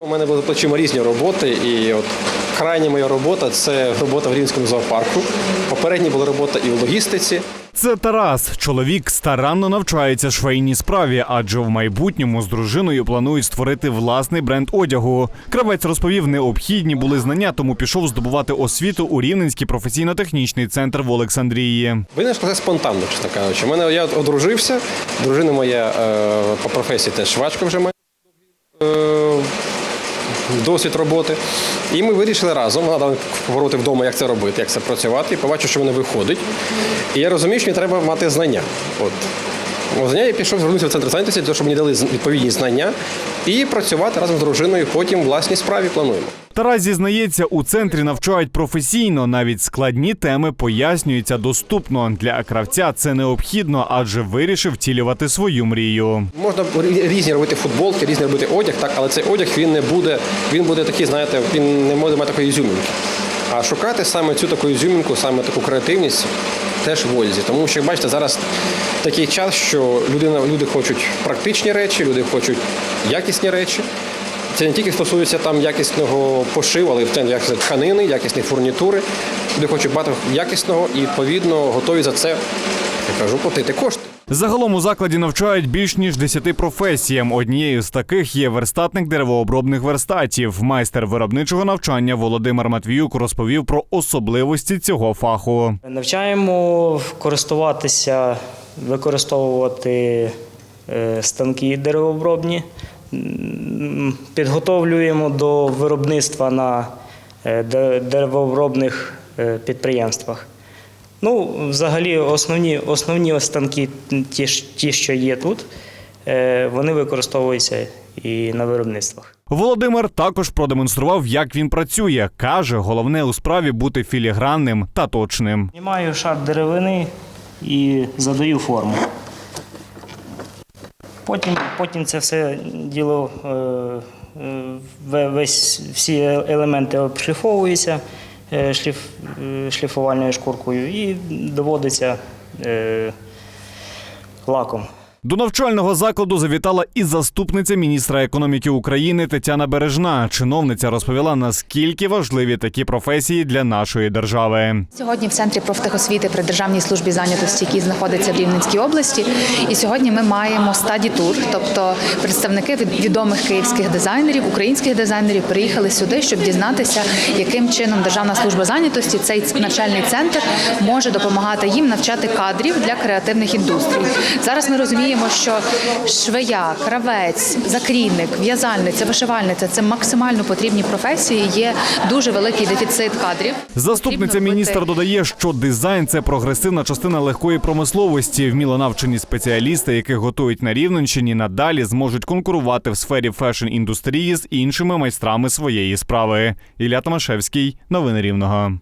У мене були плечима різні роботи, і от крайня моя робота це робота в Рівненському зоопарку. Попередня була робота і в логістиці. Це Тарас. Чоловік старанно навчається швейній справі, адже в майбутньому з дружиною планують створити власний бренд одягу. Кравець розповів, необхідні були знання, тому пішов здобувати освіту у Рівненський професійно-технічний центр в Олександрії. Винайшло це спонтанно, чесно кажучи. У мене я одружився, дружина моя е, по професії теж швачка вже має е, досвід роботи. І ми вирішили разом, вона дала пороти вдома, як це робити, як це працювати. І побачив, що воно виходить. І я розумію, що мені треба мати знання. От. Знання я пішов звернувся в центр зайнятості, щоб мені дали відповідні знання і працювати разом з дружиною. Потім в власній справі плануємо. Тарас зізнається, у центрі навчають професійно, навіть складні теми пояснюються доступно. Для кравця це необхідно, адже вирішив втілювати свою мрію. Можна різні робити футболки, різні робити одяг, так, але цей одяг він не буде, він буде такий, знаєте, він не може мати такої ізюмінки. А шукати саме цю таку ізюмінку, саме таку креативність теж в одязі. Тому що, бачите, зараз такий час, що людина, люди хочуть практичні речі, люди хочуть якісні речі. Це не тільки стосується там якісного пошиву, але й якісні тканини, якісні фурнітури. Люди хочуть багато якісного і відповідно готові за це, я кажу, платити кошти. Загалом у закладі навчають більш ніж 10 професіям. Однією з таких є верстатник деревообробних верстатів. Майстер виробничого навчання Володимир Матвіюк розповів про особливості цього фаху. Навчаємо користуватися, використовувати е, станки деревообробні, підготовлюємо до виробництва на е, деревообробних е, підприємствах. Ну, взагалі, основні, основні станки, ті, ті, що є тут, е, вони використовуються і на виробництвах. Володимир також продемонстрував, як він працює. каже, головне у справі бути філігранним та точним. Знімаю шар деревини і задаю форму. Потім, потім це все діло, е, е, весь, всі елементи обшліфовуються е, шліф, шліфувальною шкуркою і доводиться лаком. До навчального закладу завітала і заступниця міністра економіки України Тетяна Бережна. Чиновниця розповіла, наскільки важливі такі професії для нашої держави. Сьогодні в центрі профтехосвіти при державній службі зайнятості, який знаходиться в Рівненській області. І сьогодні ми маємо стаді тур, тобто представники від відомих київських дизайнерів, українських дизайнерів приїхали сюди, щоб дізнатися, яким чином Державна служба зайнятості, цей навчальний центр може допомагати їм навчати кадрів для креативних індустрій. Зараз ми розуміємо, що швея, кравець, закрійник, в'язальниця, вишивальниця це максимально потрібні професії. Є дуже великий дефіцит кадрів. Заступниця міністра додає, що дизайн це прогресивна частина легкої промисловості. Вміло навчені спеціалісти, яких готують на Рівненщині, надалі зможуть конкурувати в сфері фешн-індустрії з іншими майстрами своєї справи. Ілля Томашевський, новини Рівного.